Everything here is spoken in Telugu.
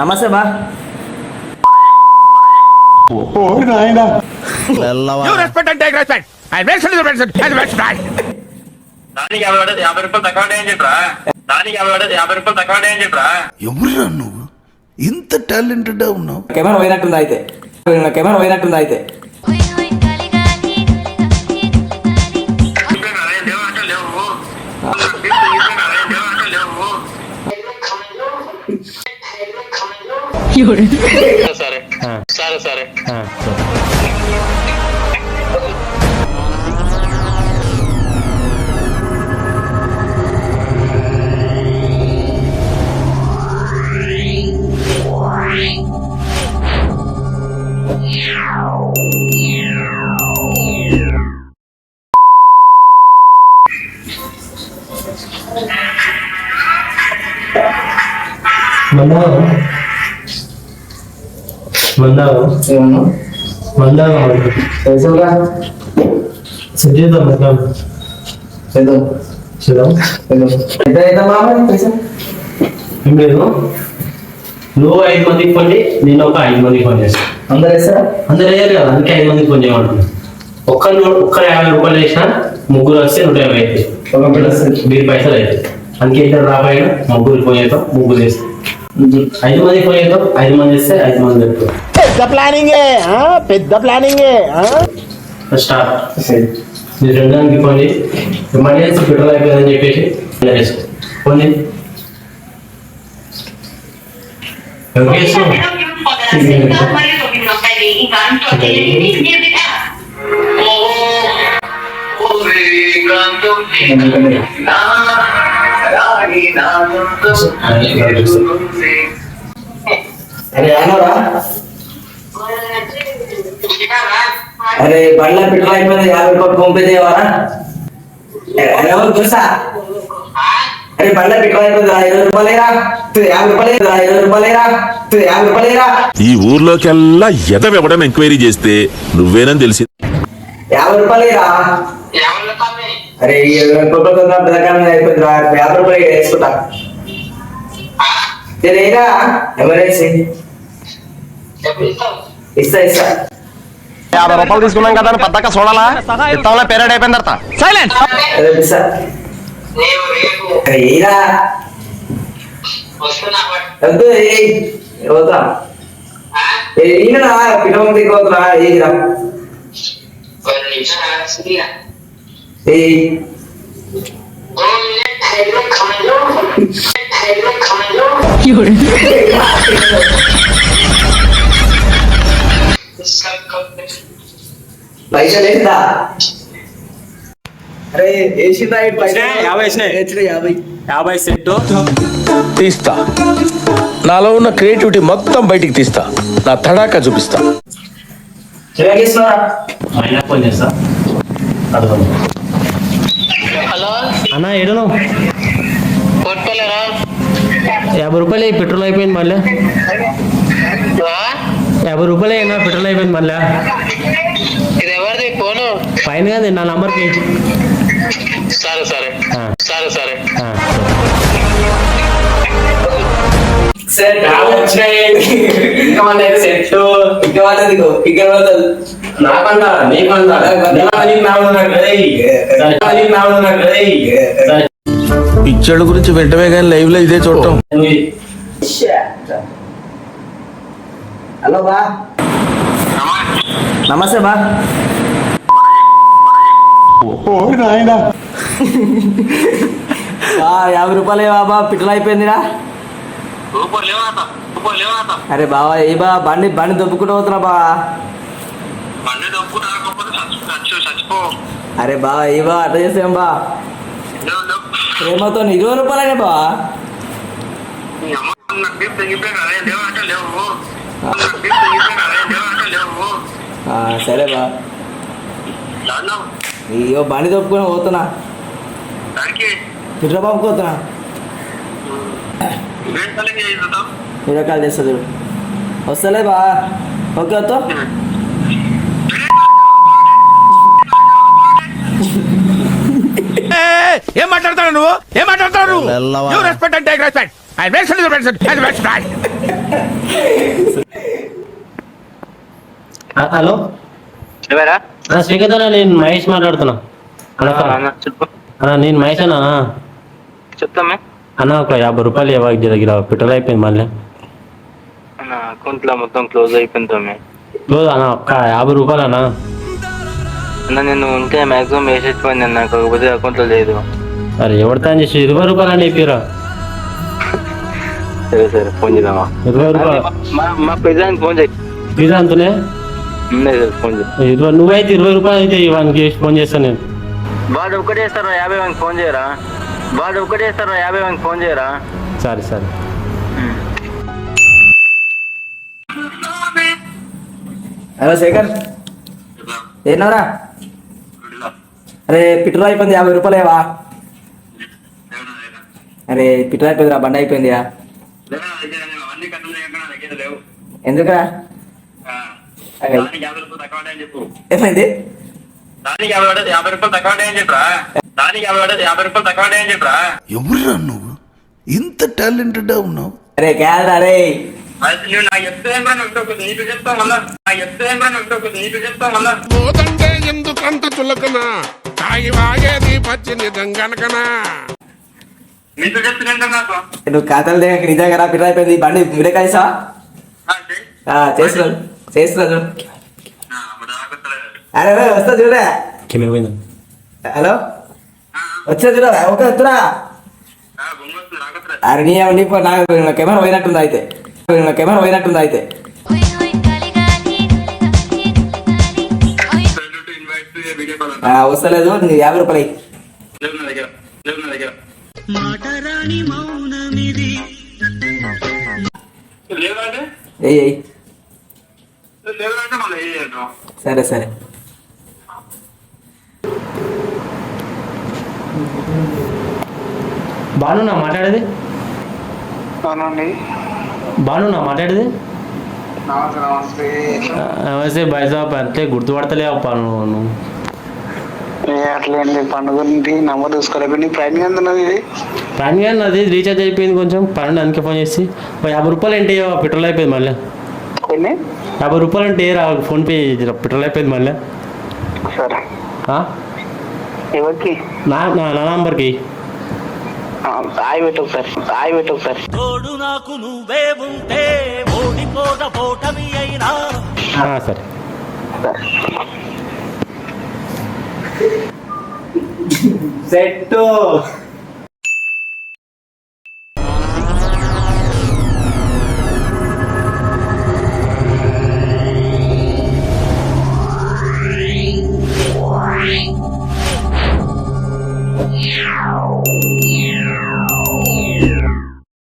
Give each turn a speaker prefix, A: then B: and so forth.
A: నమస్తే బా
B: You respect and take respect. I mention the respect and respect.
C: దానికి యాభై పడేది యాభై రూపాయలు తక్కువ అని చెప్పరా దానికి యాభై పడేది యాభై రూపాయలు తక్కువ అని చెప్పరా
D: ఎవరురా నువ్వు ఇంత టాలెంటెడ్ ఉన్నావు
A: కెమెరా పోయినట్టుంది అయితే కెమెరా పోయినట్టుంది అయితే
C: సరే. సరే సరే.
E: మందారం. మందారం మందారం. చేద్దాం
A: ఎంత అవుతా బాబా పైసలు
E: ఏం లేదు నువ్వు ఐదు మందికి ఫోన్ చేయి నేను ఒక ఐదు మందికి ఫోన్ చేస్తాను
A: అందరు వేస్తారా?
E: అందరు వేయాలి కదా అందుకే ఐదు మందికి ఫోన్ చేయమంటున్నా. ఒక్క ఒక్క యాభై రూపాయలు వేసినా ముగ్గురు వస్తే నూట యాభై అవుతాయి
A: ఒక
E: వీరి పైసలు అవుతాయి అందుకే ఇద్దరు రాబోయినా ముగ్గురు ఫోన్ చేద్దాం ముగ్గురు చేస్తాం ఐదు మందికి ఫోన్ చేద్దాం ఐదు మంది చేస్తే ఐదు మంది చెప్తాం
B: పెద్ద ప్లానింగ్ పెద్ద ప్లానింగ్
E: స్టార్ట్ మీరు రెండానికి ఫోన్ చేసి మళ్ళీ వేసి పెట్రోల్ అయిపోయిందని చెప్పేసి ఇలా వేసుకో ఫోన్ చేసి
A: అరే అనరా అరే బండ్ల పెట్రోల్ అయిపోయింది యాభై రూపాయలు ఫోన్ పే చేయవారా అరే ఎవరు తెలుసా? అరే బండ్ల పెట్రోల్ అయిపోయింది ఇరవై రూపాయలేరా తు యాభై రూపాయలేరా ఇరవై రూపాయలేరా తు యాభై రూపాయలేరా
F: ఈ ఊర్లోకెల్లా ఎదవెవడం ఎంక్వైరీ చేస్తే నువ్వేనని తెలిసి
A: యాభై రూపాయలేరా ఈ ఇరవై రూపాయలు కొందా పెద్దకాలం అయిపోయింది యాభై రూపాయలు వేసుకుంటా. తెరేరా ఎవరేసి? ఇస్తా ఇస్తా.
B: యాభై రూపాయలు తీసుకున్నాం కదా అని పద్దక చూడాలా? ఇస్తాంలో పేరేడ్ అయిపోయిన తర్వాత. సైలెంట్.
A: అరే వద్దు పిల్లలు దిగవుతున్నా ఏదిరా పైసలు అరే వేసిందా
E: యాభై సెట్టు.
F: తీస్తా. నాలో ఉన్న క్రియేటివిటీ మొత్తం బయటికి తీస్తా. నా తడాకా చూపిస్తా
A: చేస్తున్నారా
E: మైనా ఫోన్ చేస్తా అడుగు అన్నా ఏడును యాభై రూపాయలు పెట్రోల్ అయిపోయింది మళ్ళీ. యాభై రూపాయలు అయినా పెట్రోల్ అయిపోయింది మళ్ళీ. పైన కాదు నా నంబర్కి.
C: సరే సరే సరే సరే
A: సెట్ వచ్చినాయి ఇంకా మన సెట్. ఇంకా వాళ్ళది ఇగో వాళ్ళది
E: నాకంటా నీకంటా నీకు నామన్నాడు నీకు నామన్నాడు
F: పిచ్చడు గురించి వెంటనే కానీ లైవ్లో ఇదే చూడటం.
A: హలో బా. నమస్తే బా. యాభై రూపాయలే బాబా పిట్టలు అయిపోయిందిరా. అరే బావా ఏ బా? బండి బండి దొబ్బుకుంటూ పోతున్నా బా.
C: డబ్బు చచ్చు చచ్చిపో.
A: అరే బా బా అట్లా చేసాం బా. ప్రేమతో ఇరవై రూపాయలనే బా.
C: నీ
A: సరే బా. అయ్యో బండి దొబ్బుకొని పోతున్నా.
C: దానికి?
A: పిట్ర బాబు పోతున్నా.
C: ఇవేం
A: వీడియో కాల్ చేస్తా చూడు. వస్తలే బా. ఓకే వస్తా
B: ఏం మాట్లాడతావు నువ్వు? ఏం మాట్లాడతావు నువ్వు? Respect and take respect I mention the respect and respect.
E: ఆ, హలో?
C: ఎవరా?
E: ఆ, శ్రీకాంత్ అన్న నేను మహేష్ మాట్లాడుతున్నా. అన్న
C: అన్న చెప్పు.
E: అన్న నేను మహేష్ అన్న.
C: చెప్తామే.
E: అన్న ఒక యాభై రూపాయలు ఇవ్వాలి దగ్గర. పెట్రోల్ అయిపోయింది మళ్ళీ.
C: అన్న అకౌంట్లో మొత్తం క్లోజ్ అయిపోయింది తమ్మి
E: రోజు అన్న ఒక్క యాభై రూపాయలు అన్న.
C: అన్న నేను ఉంటే మాక్సిమం వేసేసిపోయింది అన్న కాకపోతే అకౌంట్లో లేదు.
E: అరే ఎవరితో అని చేసి ఇరవై రూపాయలు అని చెప్పిరా?
C: సరే సరే ఫోన్ చేద్దామా?
E: ఇరవై రూపాయలు.
C: మా మా ప్రెసిడెంట్ ఫోన్ చేయి.
E: ఫీజా అంతనే
C: సార్ ఫోన్ చేయి.
E: ఇరవై నువ్వైతే ఇరవై రూపాయలు అయితే ఇవానికి చేసి ఫోన్ చేస్తాను నేను.
C: వాడు ఒకటే చేస్తారా యాభై మందికి ఫోన్ చేయరా? వాడు ఒకటే చేస్తారా యాభై మందికి ఫోన్ చేయరా?
E: సరే సరే.
A: హలో శేఖర్. ఏనారా అరే పెట్రోల్ అయిపోయింది యాభై రూపాయలు ఏవా అరే పెట్రోల్ అయిపోయిందిరా బండి అయిపోయిందిరా. ఎందుకురా? అరే,
C: దానికి యాభై రూపాయలు తక్కువ అని చెప్పు.
A: ఏమైంది?
C: దానికి యాభై పడదు యాభై రూపాయలు తక్కువ అని చెప్పరా? దానికి యాభై పడదు యాభై రూపాయలు తక్కువ అని చెప్పరా?
D: ఎవర్రా నువ్వు? ఇంత టాలెంటెడ్ ఉన్నావు?
A: అరే క్యాడ్ అరే.
C: నువ్వు నాకు చెప్తే ఏం పని ఉంటుంది నీకు చెప్తా మళ్ళా నాకు చెప్తే ఏం పని ఉంటుంది నీకు చెప్తా మళ్ళా
G: పోతంటే ఎందుకంత చులకన? తాగి వాగేది పచ్చి నిజం గనకనా?
C: నీకు.
A: నువ్వు కథలు దగ్గర నిజంగా రా పెట్రోల్ అయిపోయింది. బండి మీరే కలిసా?
C: ఆ, చెయ్.
A: చేస్తున్నాను చేస్తున్నాను. అరే అరే, వస్తా చూడే. హలో? వచ్చా చూడ ఒక వస్తురా. అరే నీ నీ పో- నా నా కెమెరా పోయినట్టుంది అయితే. నా కెమెరా పోయినట్టుంది అయితే. వస్తలేదు నీ యాభై రూపాయలు సరే సరే.
E: బాను నా మాట్లాడేది?
C: అవునండి.
E: బాను నా మాట్లాడేది
C: నమస్తే నమస్తే.
E: ఆ, నమస్తే బాయ్ సాబ్ అంటే గుర్తుపడతలేవు పాను నువ్వు
C: అట్లేండి పండుగ నంబర్ చూసుకోలేకపోయింది ప్రైమ్ ఎంత ఇది?
E: ప్లాన్ కానీ అది రీఛార్జ్ అయిపోయింది కొంచెం. పన్నెండు అందుకే ఫోన్ చేసి. యాభై రూపాయలు ఏంటి పెట్రోల్ అయిపోయింది మళ్ళీ? యాభై రూపాయలు అంటే రా ఫోన్పే జర పెట్రోల్ అయిపోయింది మళ్ళీ?
C: సరే? ఎవరికి?
E: నా నా నా నంబర్కి
C: ఆయి పెట్టు ఒకసారి ఆయి పెట్టు ఒకసారి
E: ఆ, సరే.
A: సెట్